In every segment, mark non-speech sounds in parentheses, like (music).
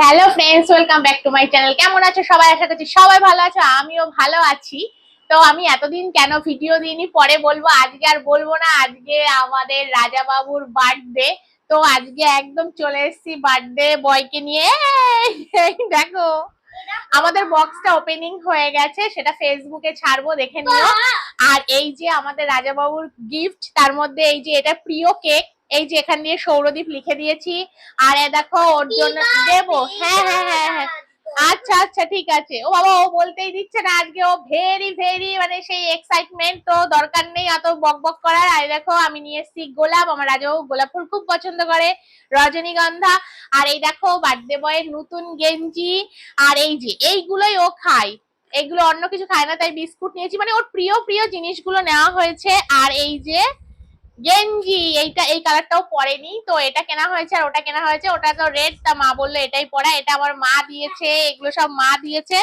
Hello friends welcome back to my channel কেমন আছো? সবাই আশা করছি সবাই ভালো আছো, আমিও ভালো আছি। তো আমি এতদিন কেন ভিডিও দিইনি? পরে বলব, আজকে আর বলব না, আজকে আমাদের রাজা বাবুর বার্থডে তো আজকে একদম চলে এসেছি বার্থডে বয়কে নিয়ে। দেখো, আমাদের বক্সটা ওপেনিং হয়ে গেছে, সেটা ফেসবুকে ছাড়বো, দেখে নিও। আর এই যে আমাদের রাজাবাবুর গিফট তার মধ্যে এই যে এটা প্রিয় কেক এই যে এখান দিয়ে সৌরদীপ লিখে দিয়েছি। আর এ দেখো ওর জন্য দেবো। হ্যাঁ হ্যাঁ হ্যাঁ হ্যাঁ। আচ্ছা আচ্ছা ঠিক আছে। ও বাবা ও বলতেই দিচ্ছে না আজকে। ও ভেরি ভেরি মানে সেই এক্সাইটমেন্ট তো দরকার নেই অত বক বক করার। আর দেখো আমি নিয়ে এসেছি গোলাপ। আমার রাজাবাবু গোলাপ ফুল খুব পছন্দ করে রজনীগন্ধা। আর এই দেখো বার্থডে বয়ের নতুন গেঞ্জি। আর এই যে এইগুলোই ও খায়। এগুলো অন্য কিছু খায় না তাই বিস্কুট নিয়েছি। মানে ওর প্রিয় প্রিয় জিনিসগুলো নেওয়া হয়েছে। আর এই যে গেঞ্জি এইটা এই কালারটাও পরেনি। তো এটা কেনা হয়েছে আর ওটা কেনা হয়েছে। ওটা তো রেড তা মা বলল এটাই পরা। এটা আমার মা দিয়েছে এগুলো সব মা দিয়েছে।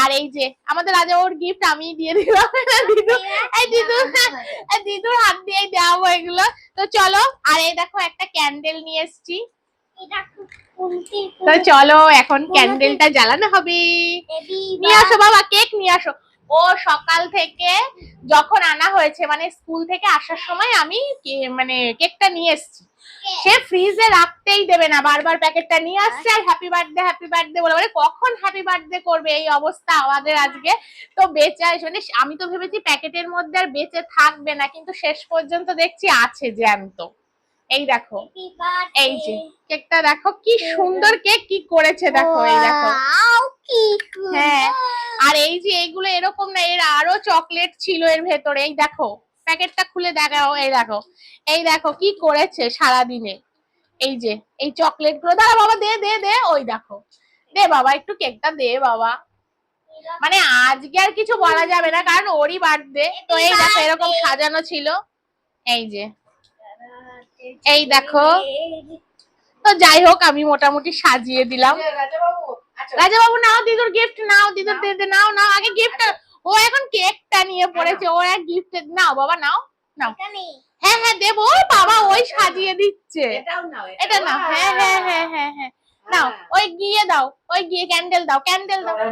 আর এই যে আমাদের রাজা ওর গিফট আমি দিয়ে দিলাম। (laughs) দিদু এই দিদু দিদুর হাত দেওয়াবো এগুলো তো চলো আর এই দেখো একটা ক্যান্ডেল নিয়ে এসেছি। তো চলো এখন ক্যান্ডেলটা জ্বালানো হবে। নিয়ে আসো বাবা কেক নিয়ে আসো। ও সকাল থেকে যখন আনা হয়েছে মানে স্কুল থেকে আসার সময় আমি কে- মানে কেকটা নিয়ে এসেছি। সে ফ্রিজে রাখতেই দেবে না বারবার প্যাকেটটা নিয়ে আসছে আর হ্যাপি বার্থডে হ্যাপি বার্থডে বলে বলে কখন হ্যাপি বার্থডে করবে এই অবস্থা আমাদের আজকে? তো বেঁচে আসে মানে আমি তো ভেবেছি প্যাকেটের মধ্যে আর বেঁচে থাকবে না কিন্তু শেষ পর্যন্ত দেখছি আছে জ্যান্ত। এই দেখো এই যে কেকটা দেখো কি সুন্দর কেক কি করেছে দেখো এই দেখো। আর এই যে এইগুলো এরকম না, এর আরও চকলেট ছিল এর ভেতরে। এই দেখো, প্যাকেটটা খুলে দেখাও, এই দেখো। এই দেখো কি করেছে সারা দিনে এই যে, এই চকলেটগুলো। দাঁড়া বাবা, দে দে দে, ওই দেখো। দে বাবা, একটু কেকটা দে বাবা। মানে আজকে আর কিছু বলা যাবে না, কারণ ওরই বার্থডে তো এই দেখো, এরকম সাজানো ছিল। এই যে। এই দেখো। তো যাই হোক, আমি মোটামুটি সাজিয়ে দিলাম। রাজা বাবু নাও দিদুর গিফট নাও দিদুর দে দে নাও নাও। আগে গিফট ও এখন কেকটা নিয়ে পড়েছে। ও এক গিফট নাও বাবা নাও। নাও। হ্যাঁ হ্যাঁ দেবো। বাবা ওই সাজিয়ে দিচ্ছে। এটা নাও। হ্যাঁ হ্যাঁ হ্যাঁ হ্যাঁ হ্যাঁ। নাও ওই গিয়ে দাও। ওই গিয়ে ক্যান্ডেল দাও ক্যান্ডেল দাও। ও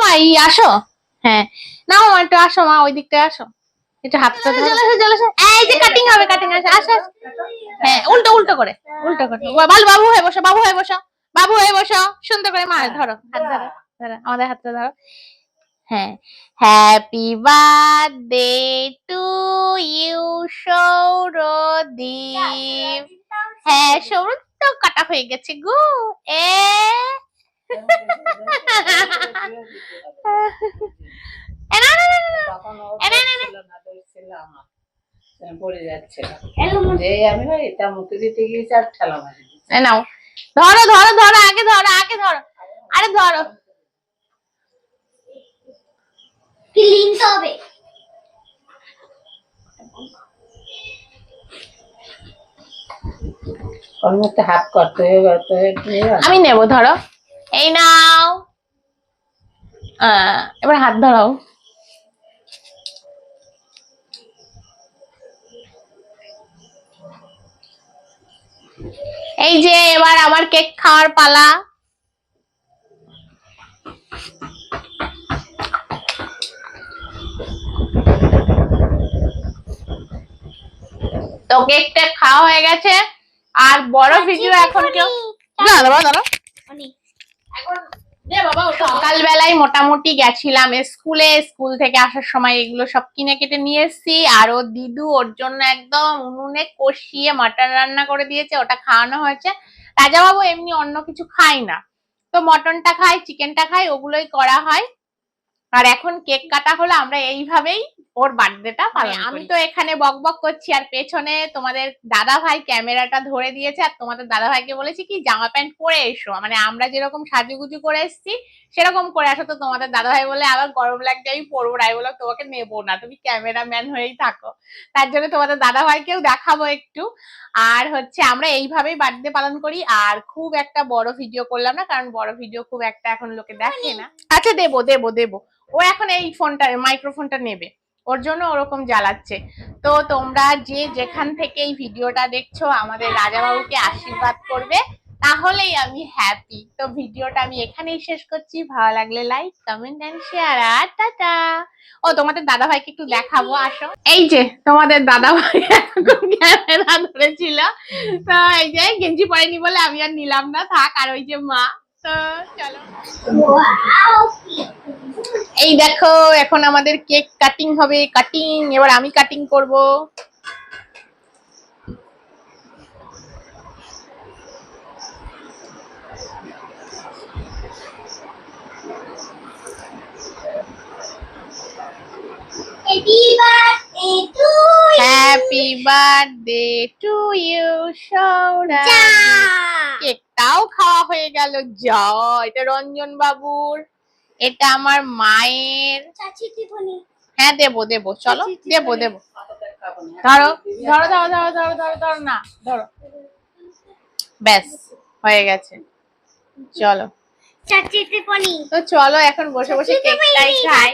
মা এই আসো। হ্যাঁ নাও মা একটু আসো মা ওই দিকটা আসো। একটু হাতটা চলে এসো এই যে কাটিং হবে কাটিং আছে আসো। হ্যাঁ উল্টো উল্টো করে উল্টো করে। বল বাবু হয়ে বসো বাবু হয়ে বসো বাবু হয়ে বসো। সুন্দর করে মা ধরো হাত ধরো ধরো আমাদের হাতটা ধরো। হ্যাঁ happy birthday to you Sourodip. হ্যাঁ সৌরদ তো কাটা হয়ে গেছে গো। এ। নাও। ধরো ধরো ধরো আগে ধরো আগে ধরো। আরে ধরো। লিখতে হবে। আমি নেব, ধরো। এই নাও। এবার হাত ধরাও। এই যে, এবার আমার কেক খাওয়ার পালা। তো কেকটা খাওয়া হয়ে গেছে। আর বড় ভিডিও এখন কেউ না দাঁড়াও দাঁড়াও অনেক। এখন দে বাবা সকালবেলায় মোটামুটি গেছিলাম স্কুলে স্কুল থেকে আসার সময় এগুলো সব কিনে কেটে নিয়ে এসেছি। আর ও দিদু ওর জন্য একদম উনুনে কষিয়ে মাটন রান্না করে দিয়েছে ওটা খাওয়ানো হয়েছে। রাজাবাবু এমনি অন্য কিছু খায় না। তো মটনটা খাই চিকেনটা খাই ওগুলোই করা হয়। আর এখন কেক কাটা হলো আমরা এইভাবেই ওর বার্থডেটা পালন আমি তো এখানে বক বক করছি আর পেছনে তোমাদের দাদা ভাই ক্যামেরাটা ধরে দিয়েছে আর তোমাদের দাদা ভাইকে বলেছি কি জামা প্যান্ট পরে এসো। মানে আমরা যেরকম সাজুগুজু করে এসেছি সেরকম করে আসো। তো তোমাদের দাদা ভাই বলে আবার গরম লাগছে আমি পরবো না। বললাম তোমাকে নেব না তুমি ক্যামেরাম্যান হয়েই থাকো। তার জন্য তোমাদের দাদা ভাইকেও দেখাবো একটু। আর হচ্ছে আমরা এইভাবেই বার্থডে পালন করি। আর খুব একটা বড় ভিডিও করলাম না কারণ বড় ভিডিও খুব একটা এখন লোকে দেখে না। আচ্ছা দেবো দেবো দেবো। ও এখন এই ফোনটা মাইক্রোফোনটা নেবে। ওর জন্য ওরকম জ্বালাচ্ছে। তো তোমরা যে যেখান থেকে এই ভিডিওটা দেখছ, আমাদের রাজাবাবুকে আশীর্বাদ করবে। তাহলেই আমি হ্যাপি তো ভিডিওটা আমি এখানেই শেষ করছি। ভালো লাগলে লাইক কমেন্ট এন্ড শেয়ার আর টাটা। ও, তোমাদের দাদা ভাইকে একটু দেখাবো, আসো। এই যে, তোমাদের দাদা ভাই ক্যামেরা ধরেছিল। তো এই যে, গেঞ্জি পরেনি বলে আমি আর নিলাম না, থাক। আর ওই যে মা এই দেখো এখন আমাদের কেক কাটিং হবে কাটিং এবার আমি কাটিং করব। হ্যাপি বার্থডে টু কেকটাও খাওয়া হয়ে গেল। যা এটা রঞ্জন বাবুর এটা আমার মায়ের। হ্যাঁ দেবো দেবো চলো দেবো দেবো। ধরো ধরো ধরো ধরো ধরো ধরো ধরো না ধরো। ব্যাস হয়ে গেছে। চলো। চাচি তো চলো এখন বসে বসে কেকটাই খাই।